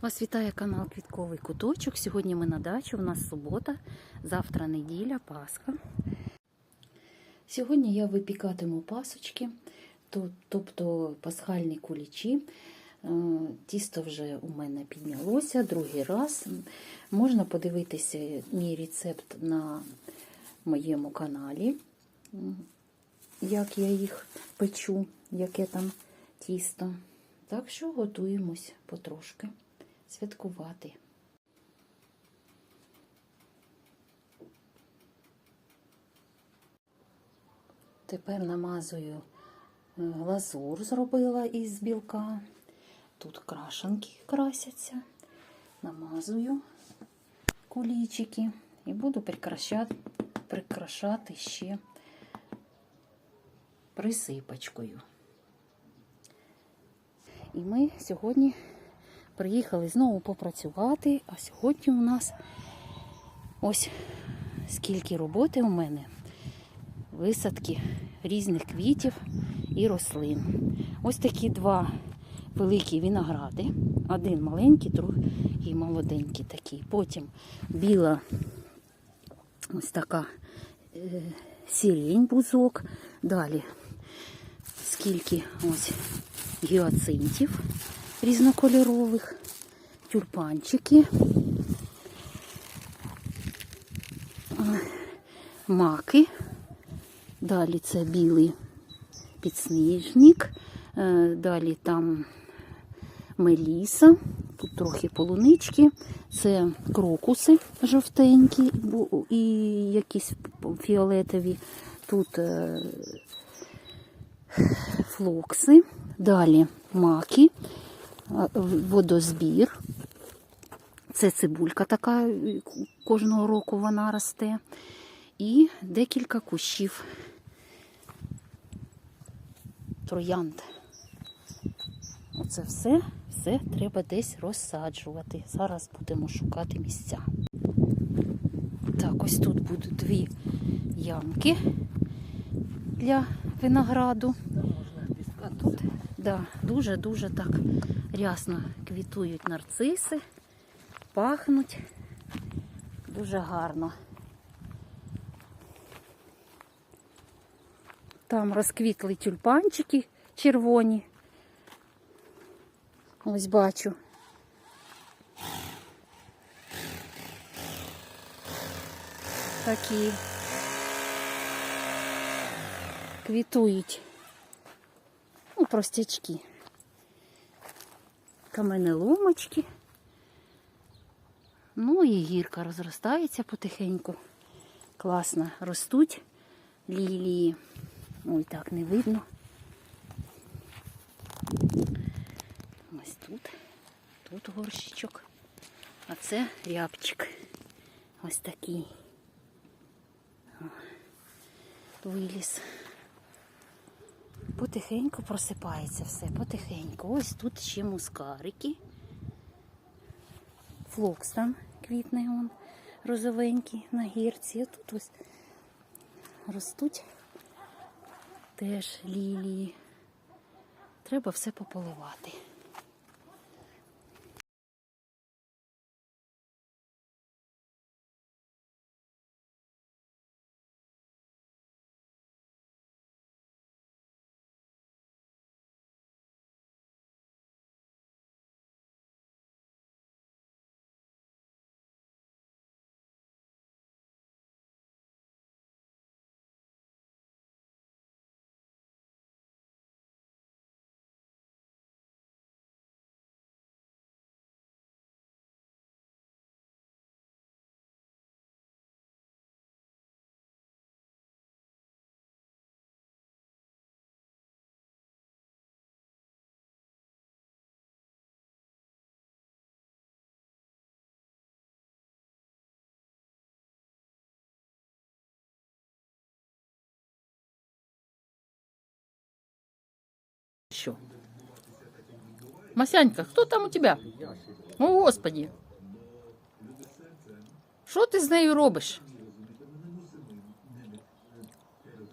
Вас вітає канал Квітковий куточок. Сьогодні ми на дачі. У нас субота, завтра неділя, Пасха. Сьогодні я випікатиму пасочки, тобто пасхальні кулічі. Е, Тісто вже у мене піднялося другий раз. Можна подивитися мій рецепт на моєму каналі, як я їх печу, яке там тісто. Так що готуємось потрошки святкувати. Тепер намазую е, лазур, зробила із білка. Тут крашенки красяться. Намазую кулічики і буду прикрашати, прикрашати ще присипочкою. І ми сьогодні приїхали знову попрацювати, а сьогодні у нас ось скільки роботи у мене. Висадки різних квітів і рослин. Ось такі два великі виногради. Один маленький, другий молоденький такий. Потім біла ось така е, сирень бузок. Далі скільки ось гіацинтів різнокольорових, тюльпанчики, маки. Далі це білий підсніжник, е, далі там меліса, тут трохи полунички, це крокуси жовтенькі і якісь фіолетові. Тут е, флокси, далі маки, водозбір. Це цибулька така, е, кожного року вона росте. І декілька кущів троянд. Оце все, все треба десь розсаджувати. Зараз будемо шукати місця. Так, ось тут будуть дві ямки для винограду. Тут да, дуже-дуже так рясно квітують нарциси, пахнуть дуже гарно. Там розквітли тюльпанчики червоні. Ось бачу. Такі квітують. Ну, простячки. Каменеломочки. Ну і гірка розростається потихеньку. Класно ростуть лілії. Ой, так не видно. Ось тут. Тут горщичок. А це рябчик. Ось такий. Виліз. Потихеньку просипається все, потихеньку. Ось тут ще мускарики. Флокс там квітне он розовенький на гірці. А тут ось ростуть теж лілії. Треба все пополивати. Що? Масянька, хто там у тебе? О, Господі. Що ти з нею робиш?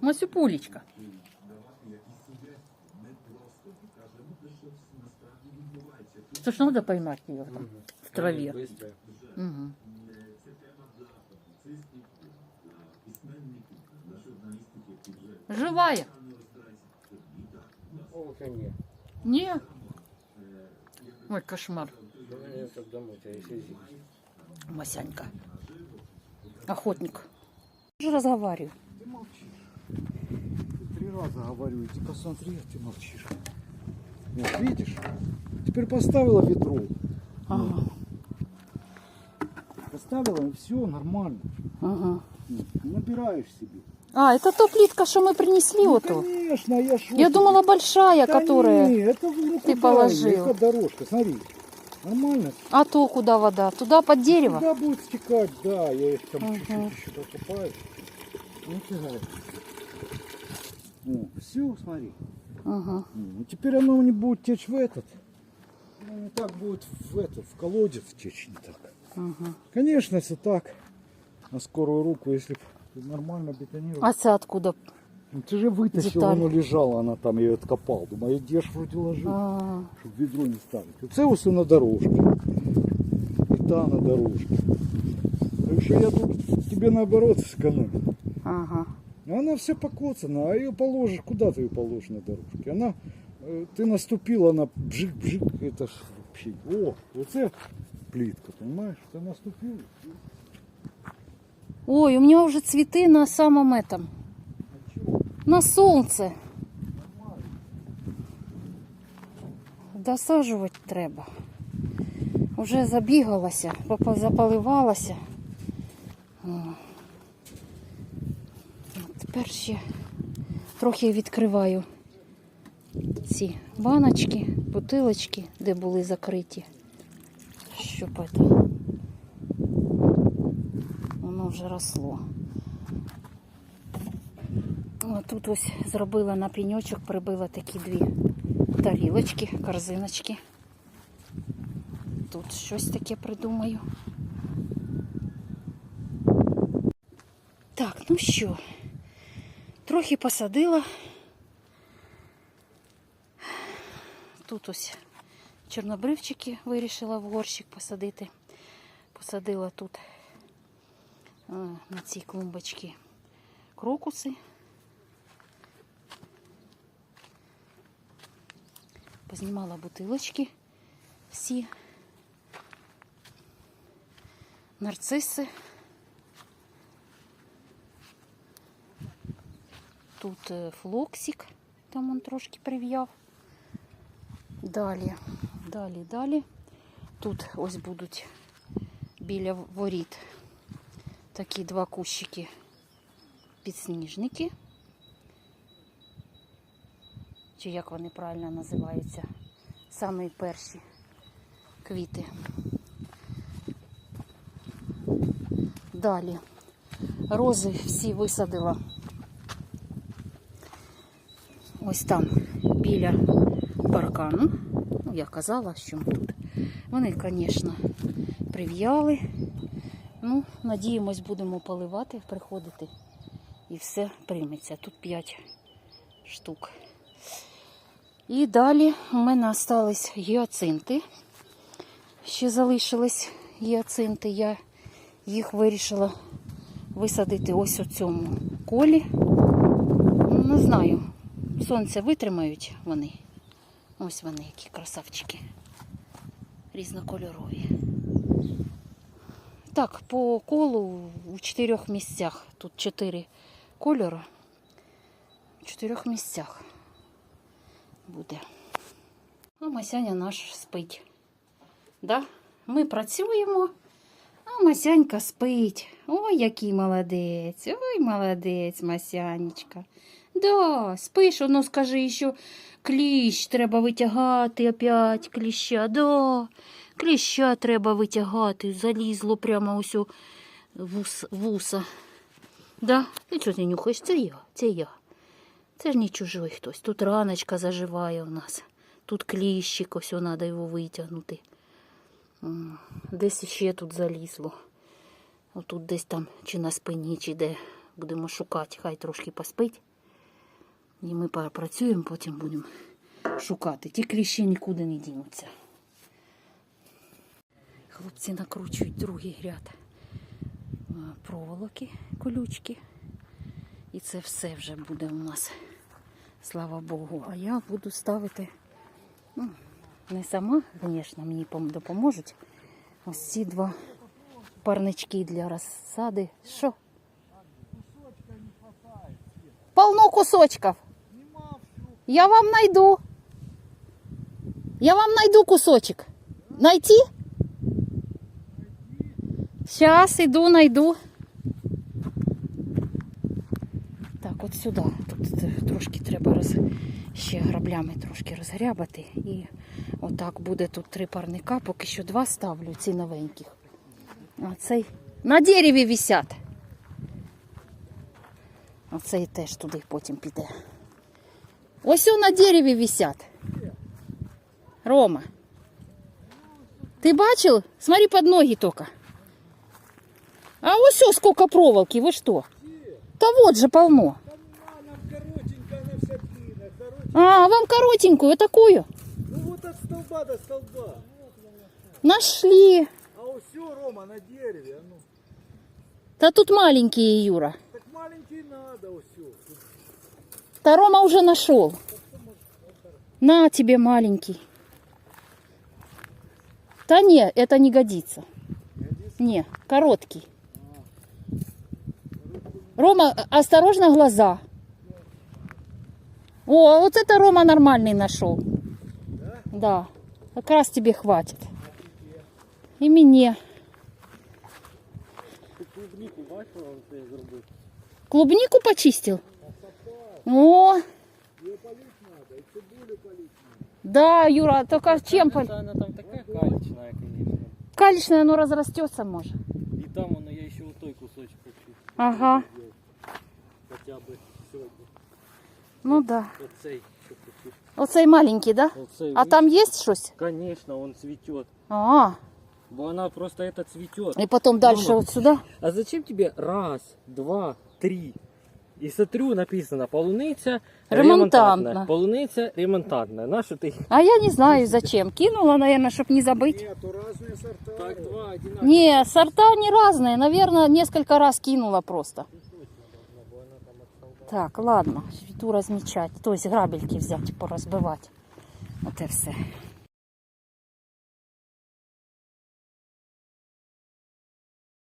Масюпулечка. Просто ж надо поймать ее там, в траве. Угу. Живая? Уже нет. Не. Ой, кошмар. Масянька. Охотник. Я же разговариваю. Ты молчишь. Ты три раза говорю, иди посмотри, а ты молчишь. Вот, видишь? Теперь поставила ведро. Ага. Поставила, и все, нормально. Ага. Набираешь себе. А, это то плитка, что мы принесли Ну, вот конечно, я шо Я думала большая, Да которая. не, это ну, ты положил. Это дорожка, смотри. Нормально. А то куда вода? Туда под дерево? Туда будет стекать, да, я их там чуть-чуть еще покопаю. Ну. О, все, смотри. Ага. Ну, теперь оно не будет течь в этот. Ну, не так будет в этот, в колодец течь не так. Ага. Конечно, если так, на скорую руку, если нормально бетонировал. А це откуда? Ну, ты же вытащил, деталь. оно лежало, она там, я ее откопал. Думаю, где ж вроде ложил, А, чтобы ведро не ставить. Оце все на дорожке. И та на дорожке. Так что я тут тебе наоборот сэкономил. ага. Но она вся покоцана, а ее положишь, куда ты ее положишь на дорожке? Она, э, ты наступил, она бжик-бжик, это ж вообще, о, вот это плитка, понимаешь? Ты наступил, Ой, у меня уже цветы на самом этом. На солнце. Досаджувати треба. Вже забігалася, запаливалася. Тепер ще трохи відкриваю ці баночки, бутилочки, де були закриті. Щоб це, вже росло. Тут ось зробила на пеньочок, прибила такі дві тарілочки, корзиночки. Тут щось таке придумаю. Так, ну що, трохи посадила. Тут ось чорнобривчики вирішила в горщик посадити. Посадила тут на цій клумбочці крокуси. Познімала бутилочки всі. Нарциси. Тут е, флоксик, там он трошки прив'яв. Далі, далі, далі. Тут ось будуть біля воріт такі два кущики підсніжники. Чи як вони правильно називаються? Самі перші квіти. Далі. Рози всі висадила. Ось там біля паркану. Ну, я казала, що тут. Вони, звісно, прив'яли. Ну, надіємось, будемо поливати, приходити. І все прийметься. Тут 5 штук. І далі у мене залишились гіацинти. Ще залишились гіацинти. Я їх вирішила висадити ось у цьому колі. Не знаю, сонце витримають вони. Ось вони, які красавчики. Різнокольорові. Так, по колу у чотирьох місцях. Тут чотири кольори. В чотирьох місцях буде. А Масяня наш спить. Да? Ми працюємо, а Масянька спить. Ой, який молодець. Ой, молодець, Масянечка. Да, спиш, ну скажи, що кліщ треба витягати опять кліща. Да, кліща треба витягати. Залізло прямо ось вуса. Да? Ти чого ти нюхаєш? Це я, це я. Це ж не чужий хтось. Тут раночка заживає у нас. Тут кліщик, ось треба його витягнути. Десь ще тут залізло. Отут десь там чи на спині, чи де будемо шукати. Хай трошки поспить. І ми попрацюємо, потім будемо шукати. Ті кліщі нікуди не дінуться. Хлопці накручують другий ряд е, проволоки, колючки. І це все вже буде у нас, слава Богу. А я буду ставити, ну, не сама, звісно, мені допоможуть. Ось ці два парнички для розсади. Що? Полно кусочків. Я вам найду. Я вам найду кусочек. Найти? Сейчас иду, найду. Так, от сюди. Тут е, трошки треба роз... ще граблями трошки розгрябати. І отак буде тут три парника, поки що два ставлю, ці новеньких. А цей на дереві висять. Оцей теж туди потім піде. Ось на дереві висять. Рома. Ты бачил? Смотри под ноги только. А вот все, сколько проволоки, вы что? Да вот же полно. А, вам коротенькую, такую. Ну вот от столба до столба. Нашли. А все, Рома, на дереве, а ну. Да тут маленькие, Юра. Так маленький надо, все. Да Рома уже нашел. На тебе маленький. Да не, это не годится. Не, короткий. Рома, э, осторожно глаза. О, вот это Рома нормальный нашел. Да, как раз тебе хватит. И мне. Ти клубнику бачила, он це зробив? Клубнику почистил? О, да, Юра, только чем пол- Це вона там така калічна, звісно. Калечное оно разрастется может. І там воно я ще отой кусочок хочу. Ага. Ну да. Оцей що. Оцей маленький, да? Оцей. А там есть щось? Конечно, он цветет. А, Бо вона просто это цветет. и потом дальше Рома. вот сюда. А зачем тебе раз, два, три? І смотрю, написано полуниця Ремонтантна. ремонтантна. Полуниця ремонтантна. На що ти? А я не знаю зачем. Кинула, наверное, чтобы не забыть. Нету разные сорта. Так, два. Не, сорта не разные. Наверное, несколько раз кинула просто. Так, ладно. йду розмічати. Тобто грабельки взять, порозбивати. Оте все.